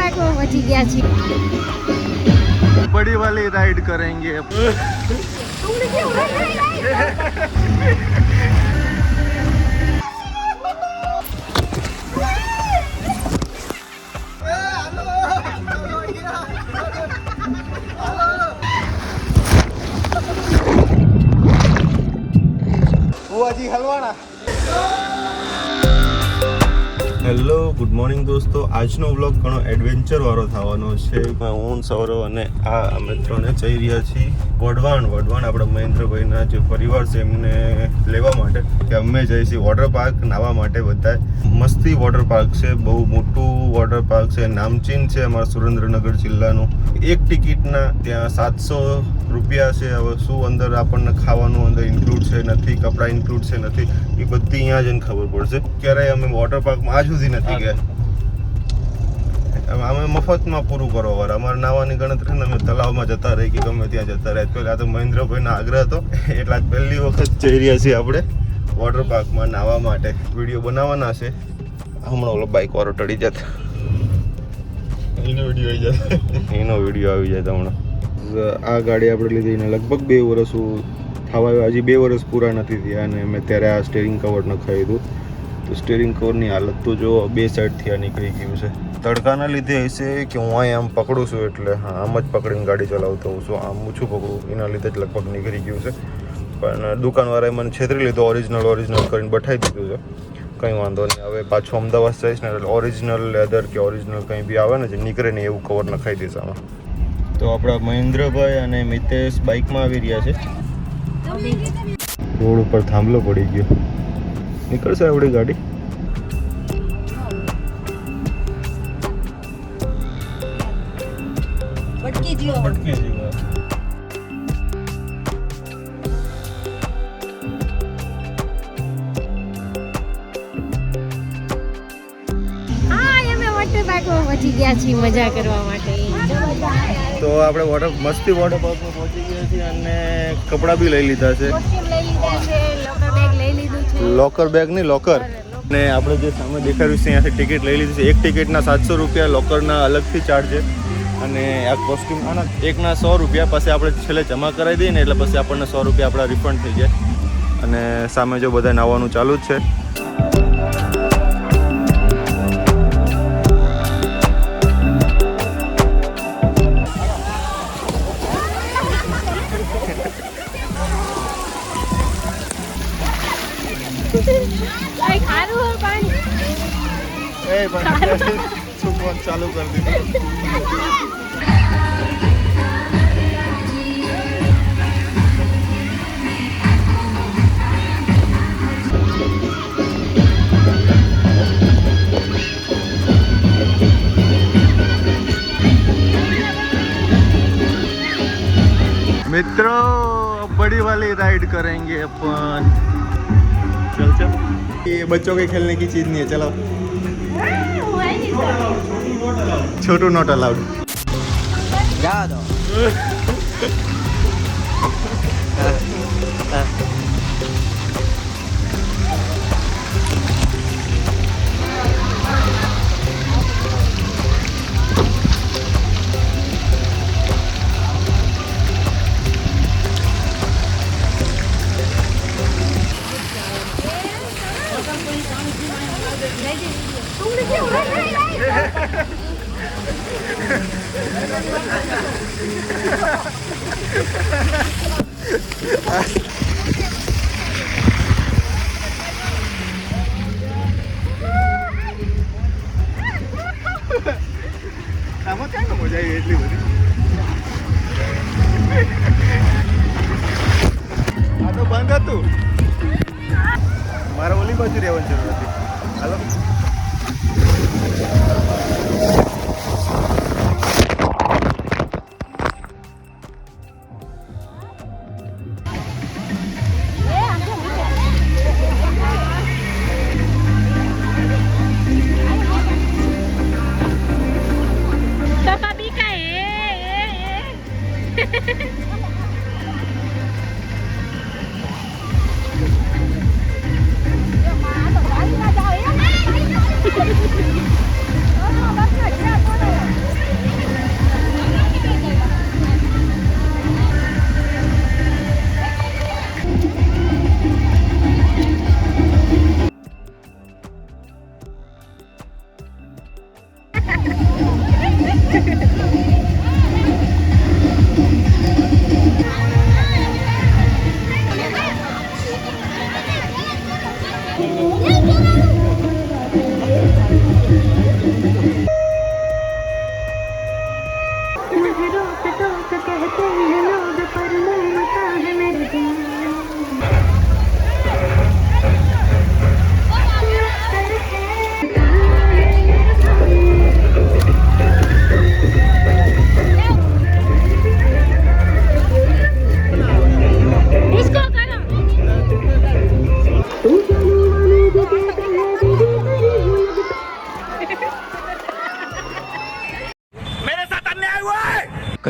પાર્ટમાં પહોંચી ગયા છીએ. બડી વાલી રાઈડ કરેંગે. હલવાણા હેલો, ગુડ મોર્નિંગ દોસ્તો. આજનો વ્લોગ ઘણો એડવેન્ચર વાળો થવાનો છે. હું, સૌરવ અને આ અમે ત્રણે જઈ રહ્યા છીએ વઢવાણ. વઢવાણ આપણા મહેન્દ્રભાઈના જે પરિવાર છે, એમને લેવા માટે કે અમે જઈશું વોટર પાર્ક, નાવા માટે બધા મસ્તી વોટર પાર્ક છે, બહુ મોટું વોટર પાર્ક છે, નામચીન છે અમારા સુરેન્દ્રનગર જિલ્લાનું. એક ટિકિટના ત્યાં સાતસો રૂપિયા છે હવે શું અંદર આપણને ખાવાનું અંદર ઇન્ક્લુડ છે નથી કપડાં ઇન્ક્લુડ છે નથી એ બધી અહીંયા જઈને ખબર પડશે. ક્યારેય અમે વોટર પાર્કમાં આજ સુધી નથી ગયા. અમે મફતમાં પૂરું કરો વાર અમારે નાવાની ગણતરી ને અમે તલાવમાં જતા રહી કે ગમે ત્યાં જતા રહ્યા પહેલાં તો મહેન્દ્રભાઈનો આગ્રહ હતો. એટલા પહેલી વખત જઈ રહ્યા છીએ આપણે વોટર પાર્કમાં નાહવા માટે. વીડિયો બનાવવાના છે. હમણાં ઓલો બાઇક વાળો ટળી જતા. એનો વીડિયો આવી જાય એનો વીડિયો આવી જાય હમણાં. આ ગાડી આપણે લીધી ને લગભગ બે વર્ષ થવા હજી બે વર્ષ પૂરા નથી થયા અને મેં ત્યારે આ સ્ટેરિંગ કવર નખાવી દીધું તો સ્ટેરિંગ કવરની હાલત તો જો બે સાઈડથી આ નીકળી ગયું છે. તડકાના લીધે હશે કે હું અહીં આમ પકડું છું એટલે હા, આમ જ પકડીને ગાડી ચલાવતો હોઉં છું. આમ ઓછું પકડું. એના લીધે જ લગભગ નીકળી ગયું છે. પણ દુકાનવાળાએ મને છેતરી લીધું ઓરિજિનલ ઓરિજિનલ કરીને બઠાઈ દીધું છે. કંઈ વાંધો નહીં. હવે પાછું અમદાવાદ જઈશ ને એટલે ઓરિજિનલ લેધર કે ઓરિજિનલ કંઈ બી આવે ને જે નીકળે ને એવું કવર નખાઈ દઈશ આમાં. તો આપણા મહેન્દ્રભાઈ અને મિતેશ બાઇકમાં આવી રહ્યા છે. રોડ ઉપર થાંભલો પડી ગયો. નીકળશે આપણી ગાડી? ભટકી ગયો છીએ મજા કરવા માટે. તો આપણે વોટર મસ્તી વોટર પાર્કમાં પહોંચી ગયા છીએ અને કપડાં બી લઈ લીધા છે. લોકર બેગ નહીં લોકર ને આપણે જે સામે દેખાડ્યું છે ત્યાંથી ટિકિટ લઈ લીધી છે. એક ટિકિટના સાતસો રૂપિયા લોકરના અલગથી ચાર્જ છે. અને આ કોસ્ટ્યુમ આના એકના સો રૂપિયા પછી આપણે છેલ્લે જમા કરાવી દઈએ ને એટલે પછી આપણને સો રૂપિયા આપણા રિફંડ થઈ જાય. અને સામે જો બધા નાવાનું ચાલુ જ છે. चालू कर दी मित्रों, बड़ी वाली राइड करेंगे अपन। चल चल। ये बच्चों के खेलने की चीज़ नहीं है, चलो। ছোটু নট অ্যালাউড যা দাও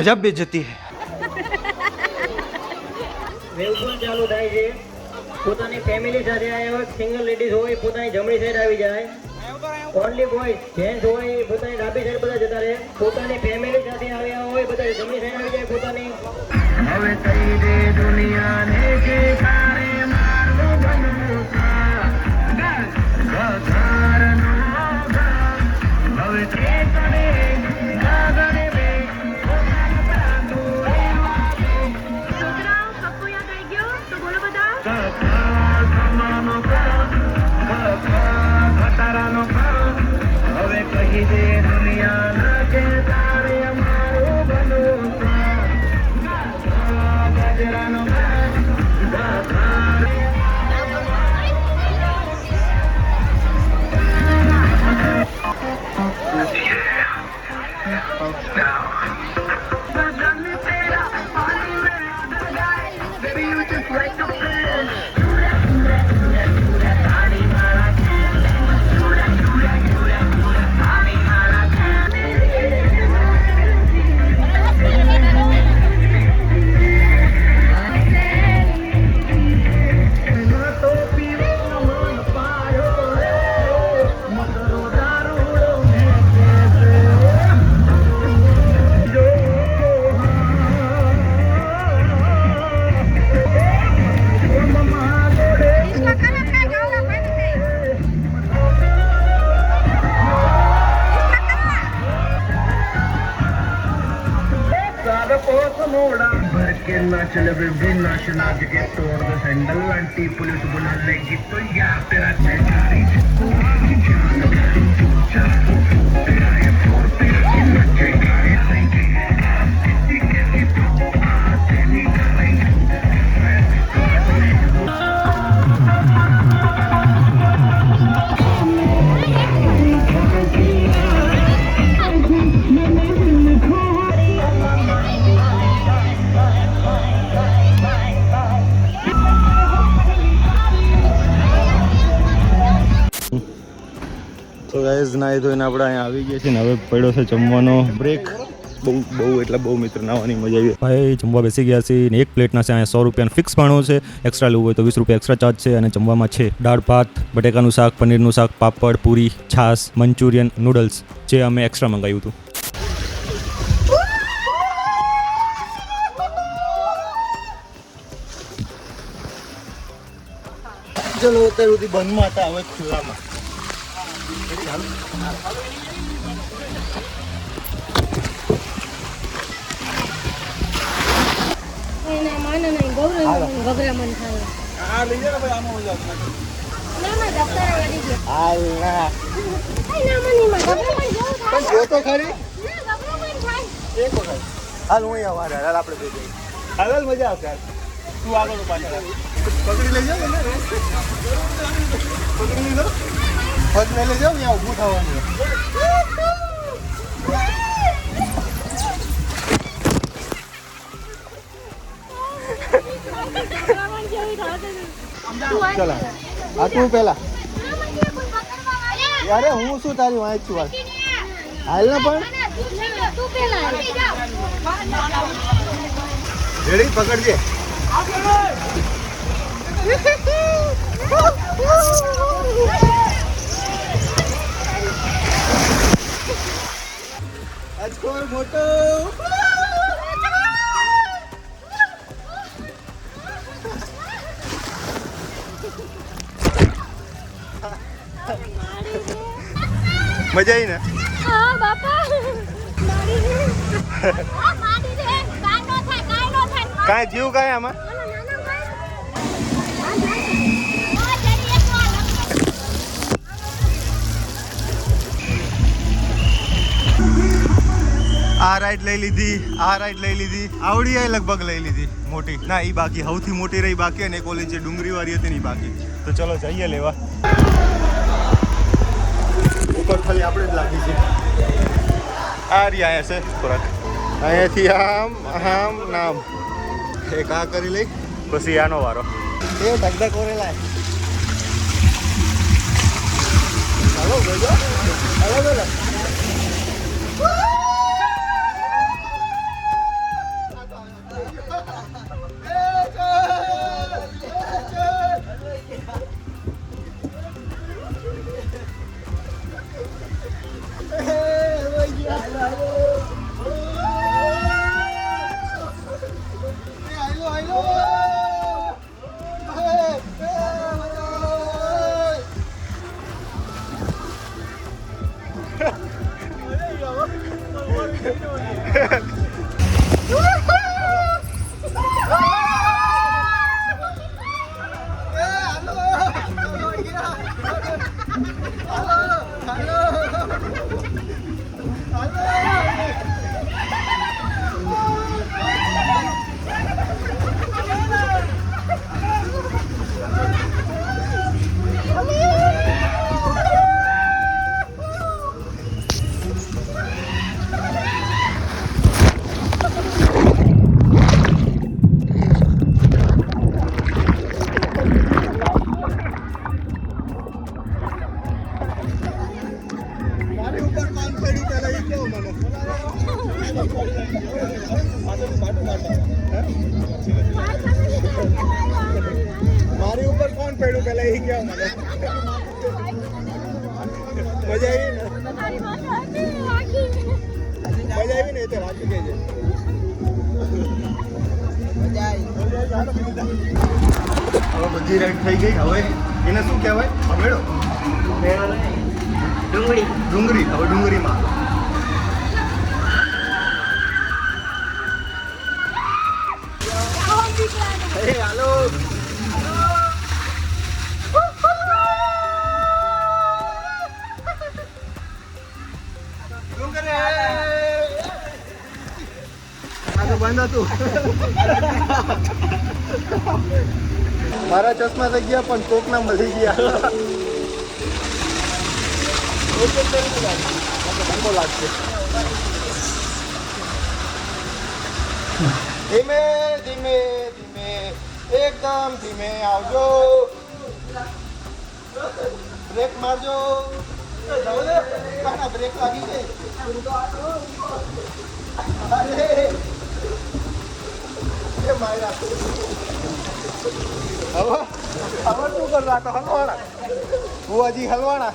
गजब बेइज्जती है વેલકમ ચાલુ થાય છે પોતાની ફેમિલી સાથે આવ્યા હોય સિંગલ લેડીઝ હોય પોતાની જમણી સાઈડ આવી જાય ઓનલી બોયઝ જેન્ટ્સ હોય એ પોતાની ડાબી સાઈડ બધા જતા રહે પોતાની ફેમિલી સાથે આવ્યા હોય બધા જમણી સાઈડ આવી જાય પોતાની હવે કઈ દે દુનિયાને Indian national level, green national architect or the central anti-police bullet people, yeah, there are centuries. Guys નાહી ધોઈને આપણે અહીંયા આવી ગયા છીએ ને હવે પડ્યો છે જમવાનો બ્રેક બહુ બહુ એટલે બહુ મિત્ર નાવાની મજા આવી. ભાઈ જમવા બેસી ગયા છે ને એક પ્લેટના છે અહીંયા સો રૂપિયાનું ફિક્સ ભાણું છે. એક્સ્ટ્રા લેવું હોય તો વીસ રૂપિયા એક્સ્ટ્રા ચાર્જ છે અને જમવામાં છે દાળ ભાત બટેકાનું શાક પનીરનું શાક પાપડ પૂરી છાશ મંચુરિયન નૂડલ્સ જે અમે એક્સ્ટ્રા મંગાવ્યું હતું. ચલો અત્યાર સુધી બંધમાં હતા હવે ખુલ્લામાં. હાલ હું વાર હાલ આપણે હાલ મજા આવશે તું આગળ પાછળ પકડી લઈ જાવ પગ લઈ જાવ ત્યાં ઊભું થવાનું ગભરા મન જેવું થાય તું આ ચલા. આ તું પેલા ગભરા મન જેવું કોઈ પકડવા વાળા યારે હું શું તારી વાંચ છું હાલ હાલ ને પણ? તું પેલા રેડી? પકડજે. આજકોર મોટો. મજા આવી ને? હા બાપા. કાંઈ જીવ કાંઈ આમાં? આ રાઈડ લઈ લીધી, આ રાઈડ લઈ લીધી, આવડી લગભગ લઈ લીધી. મોટી. ના એ બાકી સૌથી મોટી રહી બાકી અને કોલેજ જે ડુંગરી વાળી હતી ને બાકી. તો ચલો જઈએ લેવા. ઉપર ખાલી આપણે જ લાગી છે આ રહી અહીંયા છે, ખોરાક. અહીંયાથી આમ આમ, નામ. એક આ કરી લઈ, પછી આનો વારો. એ ધગધગ કોરેલા હાલો ગજો હાલો પેલા એ કેવું મને મજા આવી ને? મજા આવી ને એ તો વાંચી કેજે હવે બધી રાઈડ થઈ ગઈ. હવે એને શું કહેવાય? ભમેડો ડુંગળી. ડુંગળી. હવે ડુંગળીમાં. આ તો. બંધ હતું મારા ચશ્મા થઈ ગયા, પણ કોકના મળી ગયા. ધક્કો લાગશે ધીમે ધીમે ધીમે, એકદમ ધીમે આવજો. બ્રેક મારજો. કાના બ્રેક લાગી ગઈ અરે એ માયરા હવે હવે શું કરતા તો હલવાના બુઆજી હલવાના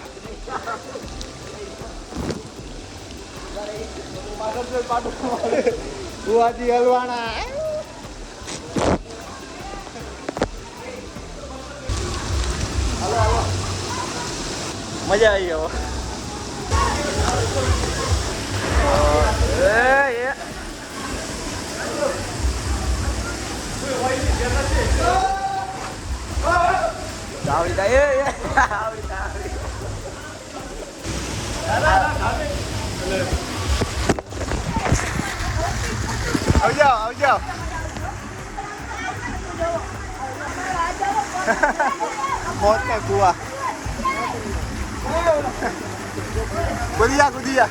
બુઆજી હલવાના હાલો હાલો મજા આવી હવે આવડી એ આવડી આવડી જાઓ આવી જાઓ મોત ને કુવા કુદિયા કુદિયા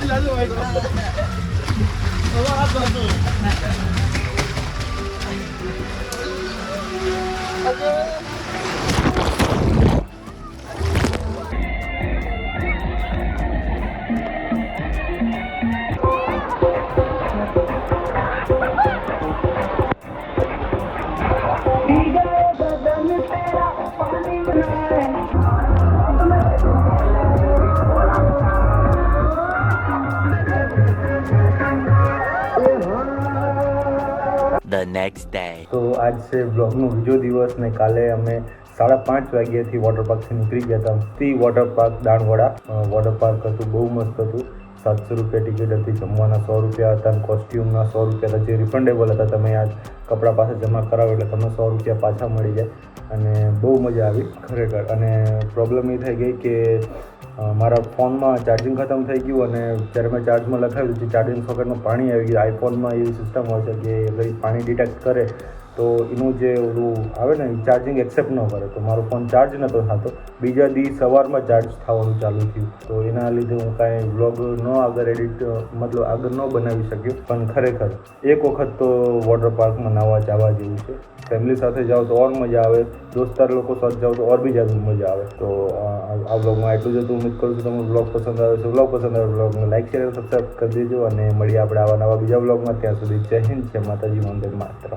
¡Ay, ay, ay! The next day. તો આજ છે બ્લોગનો બીજો દિવસ ને કાલે અમે સાડા પાંચ વાગ્યાથી વોટર પાર્કથી નીકળી ગયા હતા. તે water park Danavada. Water park હતું, બહુ મસ્ત હતું. સાતસો રૂપિયા ટિકિટ હતી, જમવાના સો રૂપિયા હતા અને કોસ્ટ્યુમના સો રૂપિયા હતા, જે રિફંડેબલ હતા, તમે આ કપડાં પાસે જમા કરાવો એટલે તમને સો રૂપિયા પાછા મળી જાય. અને બહુ મજા આવી ખરેખર. અને પ્રોબ્લેમ એ થઈ ગઈ કે મારા ફોનમાં ચાર્જિંગ ખતમ થઈ ગયું અને જ્યારે મેં ચાર્જમાં લખાવ્યું તો ચાર્જિંગ સોકેટમાં પાણી આવી ગયું આઈફોનમાં એવી સિસ્ટમ હોય છે કે અગર પાણી ડિટેક્ટ કરે, તો એનું જે ઓલું આવે ને ચાર્જિંગ એક્સેપ્ટ ન કરે. તો મારો ફોન ચાર્જ નહોતો થતો. બીજા દી સવારમાં ચાર્જ થવાનું ચાલુ થયું. તો એના લીધે હું કાંઈ વ્લોગ ન આગળ એડિટ મતલબ આગળ ન બનાવી શક્યો. પણ ખરેખર, એક વખત તો વોટર પાર્કમાં નાવા જવા જેવું છે. ફેમિલી સાથે જાઓ તો ઓર મજા આવે. દોસ્તાર લોકો સાથે જાઓ તો ઓર બી જ્યાદા મજા આવે. તો આ વ્લોગમાં એટલું જ હતું. ઉમ્મીદ કરું છું તમને વ્લોગ પસંદ આવે છે વ્લોગ પસંદ આવે. વ્લોગને લાઈક શેર સબસ્ક્રાઈબ કરી દેજો. અને મળીએ આપણે આવા નવા બીજા વ્લોગમાં ત્યાં સુધી જય હિન્દ છે માતાજી. મંદિર માત્ર